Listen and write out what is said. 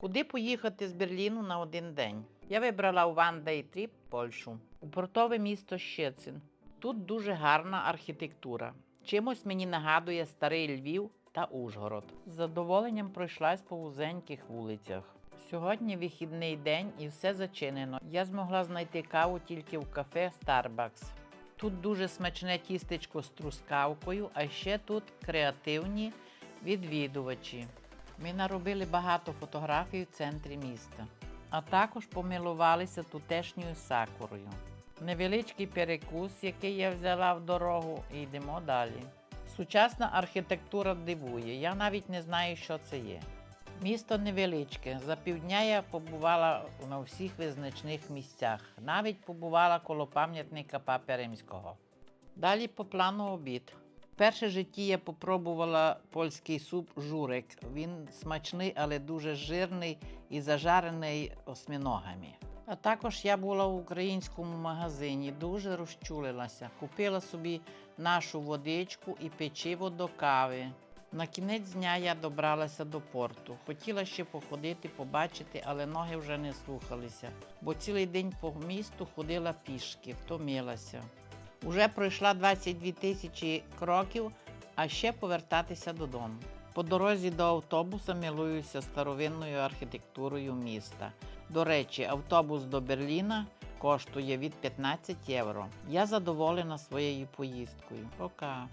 Куди поїхати з Берліну на один день? Я вибрала у One Day Trip Польщу, у портове місто Щецин. Тут дуже гарна архітектура. Чимось мені нагадує старий Львів та Ужгород. З задоволенням пройшлась по вузеньких вулицях. Сьогодні вихідний день і все зачинено. Я змогла знайти каву тільки в кафе Starbucks. Тут дуже смачне тістечко з трускавкою, а ще тут креативні відвідувачі. Ми наробили багато фотографій в центрі міста, а також помилувалися тутешньою сакурою. Невеличкий перекус, який я взяла в дорогу, і йдемо далі. Сучасна архітектура дивує, я навіть не знаю, що це є. Місто невеличке. За півдня я побувала на всіх визначних місцях, навіть побувала коло пам'ятника Папи Римського. Далі по плану обід. Перше житті я попробувала польський суп журик. Він смачний, але дуже жирний і зажарений осьминогами. А також я була в українському магазині, дуже розчулилася. Купила собі нашу водичку і печиво до кави. На кінець дня я добралася до порту. Хотіла ще походити, побачити, але ноги вже не слухалися, бо цілий день по місту ходила пішки, втомилася. Уже пройшла 22 тисячі кроків, а ще повертатися додому. По дорозі до автобуса милуюся старовинною архітектурою міста. До речі, автобус до Берліна коштує від 15 євро. Я задоволена своєю поїздкою. Пока.